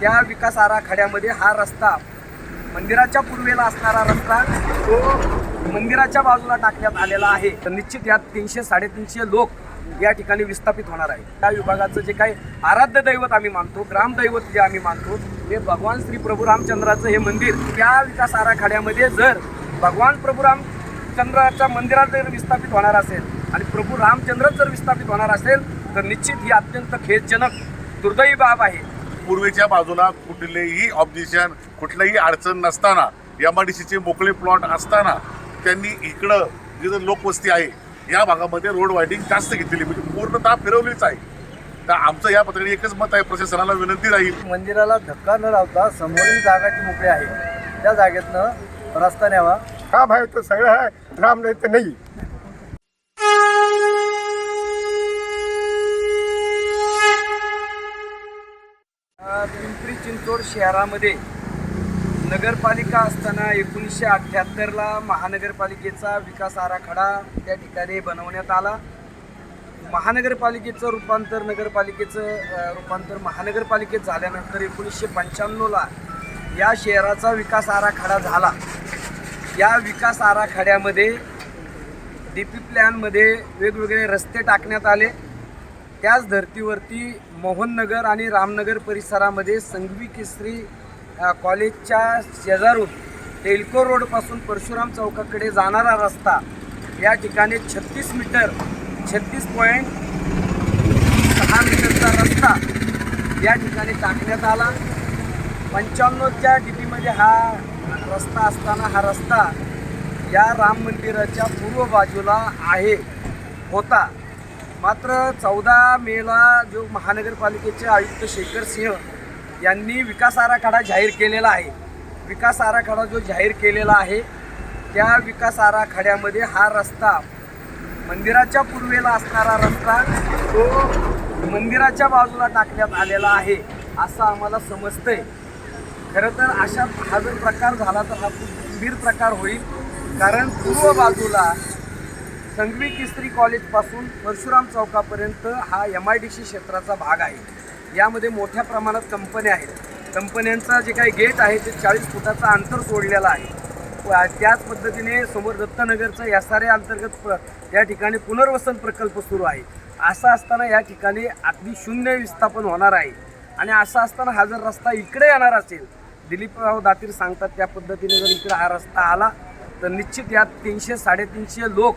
त्या विकास आराखड्यामध्ये हा रस्ता मंदिराच्या पूर्वेला असणारा रस्ता तो मंदिराच्या बाजूला टाकण्यात आलेला आहे. तर निश्चित यात तीनशे साडेतीनशे लोक या ठिकाणी विस्थापित होणार आहे त्या विभागाचं जे काही आराध्य दैवत आम्ही मानतो ग्रामदैवत जे आम्ही मानतो हे भगवान श्री प्रभू रामचंद्राचं हे मंदिर त्या विकास आराखड्यामध्ये जर भगवान प्रभू रामचंद्राच्या मंदिरात जर विस्थापित होणार असेल आणि प्रभू रामचंद्रच जर विस्थापित होणार असेल तर निश्चित ही अत्यंत खेदजनक दुर्दैवी बाब आहे. पूर्वेच्या बाजूला कुठलेही ऑब्जेक्शन कुठलीही अडचण नसताना एम आय डी सीचे मोकळे प्लॉट असताना त्यांनी इकडं जिथं लोकवस्ती आहे या भागामध्ये रोड वायडिंग जास्त घेतलेली म्हणजे पूर्णतः फिरवलीच आहे. तर आमचं या पत्राने एकच मत आहे प्रशासनाला विनंती राहील. मंदिराला धक्का न लावता समोरील जागा जी मोकळी आहे त्या जागेतनं रस्ता न्यावा. हा भाई तो सगळं आहे राम नाही तर नाही. पिंपरी शहरामध्ये नगरपालिका असताना एकोणीसशे अठ्ठ्याहत्तरला महानगरपालिकेचा विकास आराखडा त्या ठिकाणी बनवण्यात आला. महानगरपालिकेचं रूपांतर नगरपालिकेचं रूपांतर महानगरपालिकेत झाल्यानंतर एकोणीसशे पंच्याण्णवला या शहराचा विकास आराखडा झाला. या विकास आराखड्यामध्ये डी पी प्लॅनमध्ये वेगवेगळे रस्ते टाकण्यात आले. त्याच धर्तीवरती मोहननगर आणि रामनगर परिसरामध्ये संघवी केसरी कॉलेजच्या शेजारून टेल्को रोडपासून परशुराम चौकाकडे जाणारा रस्ता या ठिकाणी छत्तीस मीटर छत्तीस पॉईंट सहा मीटरचा रस्ता या ठिकाणी टाकण्यात आला. पंच्याण्णवच्या डी पीमध्ये हा रस्ता असताना हा रस्ता या राम मंदिराच्या पूर्व बाजूला आहे होता. मात्र चौदा मेला जो महानगरपालिकेचे आयुक्त शेखर सिंह यांनी विकास आराखडा जाहीर केलेला आहे विकास आराखडा जो जाहीर केलेला आहे त्या विकास आराखड्यामध्ये हा रस्ता मंदिराच्या पूर्वेला असणारा रस्ता तो मंदिराच्या बाजूला टाकण्यात आलेला आहे असं आम्हाला समजतंय. खरं तर अशा हा जर प्रकार झाला तर हा खूप गंभीर प्रकार होईल कारण पूर्व बाजूला संघवी किस्त्री कॉलेजपासून परशुराम चौकापर्यंत हा एम आय डी सी क्षेत्राचा भाग आहे. यामध्ये मोठ्या प्रमाणात कंपन्या आहेत. कंपन्यांचा जे काही गेट आहे ते चाळीस फुटाचा अंतर सोडलेला आहे. त्याच पद्धतीने समोर दत्तनगरचं यासारे अंतर्गत प्र या ठिकाणी पुनर्वसन प्रकल्प सुरू आहे. असं असताना या ठिकाणी अगदी शून्य विस्थापन होणार आहे. आणि असं असताना हा जर रस्ता इकडे येणार असेल दिलीपराव दातीर सांगतात त्या पद्धतीने जर इकडे हा रस्ता आला तर निश्चित यात तीनशे साडेतीनशे लोक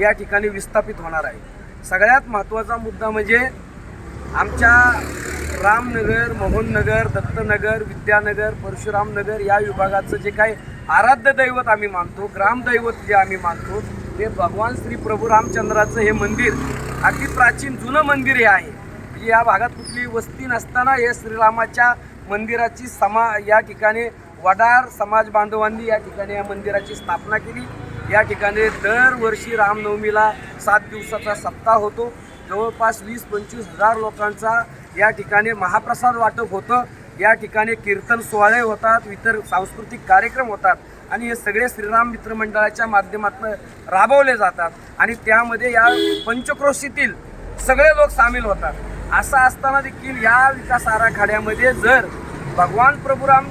या ठिकाणी विस्थापित होणार आहे. सगळ्यात महत्त्वाचा मुद्दा म्हणजे आमच्या रामनगर मोहननगर दत्तनगर विद्यानगर परशुरामनगर या विभागाचं जे काही आराध्य दैवत आम्ही मानतो ग्रामदैवत जे आम्ही मानतो ते भगवान श्री प्रभू रामचंद्राचं हे मंदिर अति प्राचीन जुनं मंदिर हे आहे. म्हणजे या भागात कुठली वस्ती नसताना हे श्रीरामाच्या मंदिराची समा या ठिकाणी वडार समाज बांधवांनी या ठिकाणी या मंदिराची स्थापना केली. या ठिकाणी दरवर्षी रामनवमीला सात दिवसाचा सप्ताह होतो. जवळपास वीस पंचवीस हजार लोकांचा या ठिकाणी महाप्रसाद वाटप होतं. या ठिकाणी कीर्तन सोहळे होतात इतर सांस्कृतिक कार्यक्रम होतात आणि हे सगळे श्रीराम मित्र मंडळाच्या माध्यमातून राबवले जातात आणि त्यामध्ये या पंचक्रोशीतील सगळे लोक सामील होतात. असं असताना देखील या विकास आराखड्यामध्ये जर भगवान प्रभुराम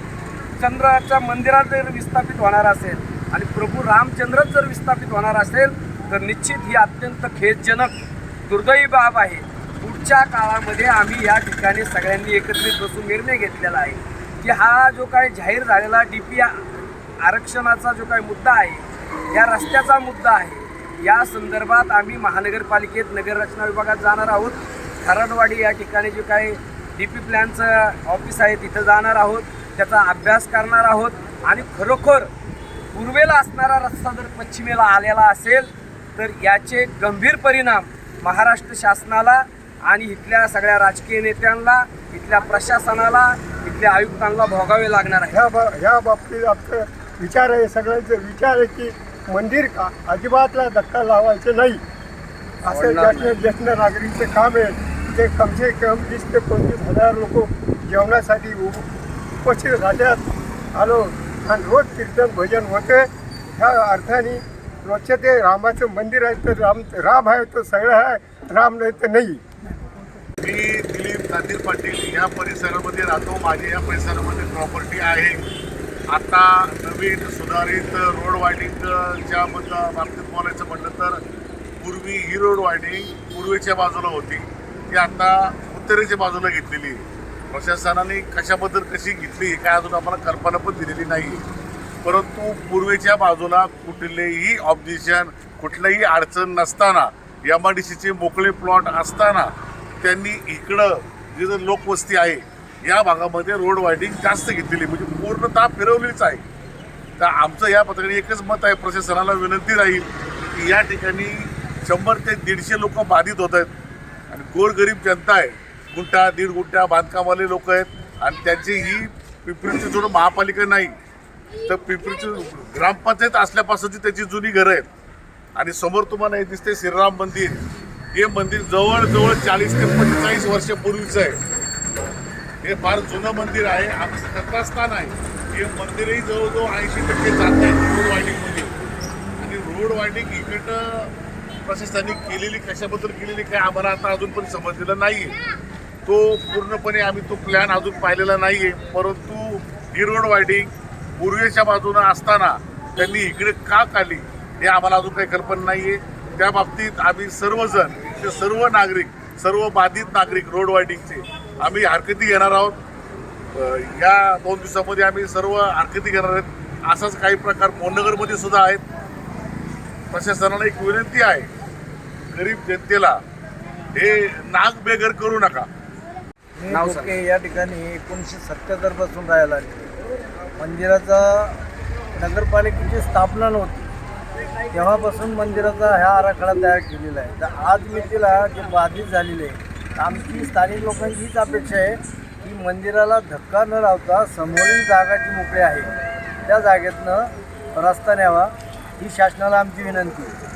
चंद्राच्या मंदिरात जर विस्थापित होणार असेल आणि प्रभू रामचंद्रच जर विस्थापित होणार असेल तर निश्चित ही अत्यंत खेदजनक दुर्दैवी बाब आहे. पुढच्या काळामध्ये आम्ही या ठिकाणी सगळ्यांनी एकत्रित बसून निर्णय घेतलेला आहे की हा जो काही जाहीर झालेला डी पी आरक्षणाचा जो काही मुद्दा आहे या रस्त्याचा मुद्दा आहे या संदर्भात आम्ही महानगरपालिकेत नगररचना विभागात जाणार आहोत. खराडवाडी या ठिकाणी जे काही डी पी प्लॅनचं ऑफिस आहे तिथं जाणार आहोत. त्याचा अभ्यास करणार आहोत. आणि खरोखर पूर्वेला असणारा रस्ता जर पश्चिमेला आलेला असेल तर याचे गंभीर परिणाम महाराष्ट्र शासनाला आणि इथल्या सगळ्या राजकीय नेत्यांना इथल्या प्रशासनाला इथल्या आयुक्तांना भोगावे लागणार आहे. ह्या बा ह्या बाबतीत आमचं विचार आहे सगळ्यांचे विचार आहे की मंदिर का अजिबातला धक्का लावायचे नाही. असं ज्येष्ठ ज्येष्ठ नागरिकचे काम आहे. ते कमसे कम वीस ते पंचवीस हजार लोक जेवणासाठी उप- उपस्थित राहतात. आलो आणि रोज कीर्तन भजन होते. ह्या अर्थाने रोजचे ते रामाचं मंदिर आहे तर राम राम आहे तो सगळं आहे राम नाही तर नाही. मी दिलीप नांदीर पाटील या परिसरामध्ये राहतो. माझी या परिसरामध्ये प्रॉपर्टी आहे. आता नवीन सुधारित रोड वायडिंगच्या बद्द बाबतीत बोलायचं म्हटलं तर पूर्वी ही रोड वायडिंग पूर्वेच्या बाजूला होती. ती आता उत्तरेच्या बाजूला घेतलेली आहे. प्रशासनाने कशाबद्दल कशी घेतली काय अजून आम्हाला कल्पना पण दिलेली नाही. परंतु पूर्वेच्या बाजूला कुठलेही ऑब्जेक्शन कुठलीही अडचण नसताना एम आय डी सीचे मोकळे प्लॉट असताना त्यांनी इकडं जिथं लोकवस्ती आहे या भागामध्ये रोड वायडिंग जास्त घेतलेली म्हणजे पूर्णतः फिरवलीच आहे. तर आमचं या पत्राने एकच मत आहे प्रशासनाला विनंती राहील की या ठिकाणी शंभर ते दीडशे लोक बाधित होत आहेत. आणि गोरगरीब जनता आहे. गुंठा दीड गुंठा बांधकामवाले लोक आहेत आणि त्यांची ही पिंपरीची जोड महापालिका नाही. तर पिंपरीची ग्रामपंचायत असल्यापासूनची त्याची जुनी घरं आहेत. आणि समोर तुम्हाला हे दिसते श्रीराम मंदिर. हे मंदिर जवळजवळ चाळीस ते पंचेचाळीस वर्षापूर्वीचं आहे. हे फार जुनं मंदिर आहे. आमचं कथास्थान आहे. हे मंदिरही जवळजवळ ऐंशी टक्के जात आहे. रोड वायडिंगमध्ये आणि रोड वायडिंग इकडं प्रशासनाने केलेली कशाबद्दल केलेली काय आम्हाला आता अजून पण समजलेलं नाही तो पूर्णपणे आम्ही तो प्लॅन अजून पाहिलेला नाही आहे परंतु ही रोड वायडिंग पूर्वेच्या बाजूनं असताना त्यांनी इकडे का काढली हे आम्हाला अजून काही कल्पना नाही आहे त्या बाबतीत आम्ही सर्वजण ते सर्व नागरिक सर्व बाधित नागरिक रोड वायडिंगचे आम्ही हरकती घेणार आहोत. या दोन दिवसामध्ये आम्ही सर्व हरकती घेणार आहेत. असाच काही प्रकार मोहनगरमध्ये सुद्धा आहेत. प्रशासनाला एक विनंती आहे गरीब जनतेला हे नाग बेगर करू नका. मी नाव डोके या ठिकाणी एकोणीसशे सत्याहत्तरपासून राहायला लागले मंदिराचा नगरपालिकेची स्थापना नव्हती. तेव्हापासून मंदिराचा ह्या आराखडा तयार केलेला आहे. तर आज मी तिला जे बाधित झालेले आहे आमची स्थानिक लोकांची हीच अपेक्षा आहे की मंदिराला धक्का न लावता समोरील जागा जी मोकळी आहे. त्या जागेतनं रस्ता न्यावा ही शासनाला आमची विनंती आहे.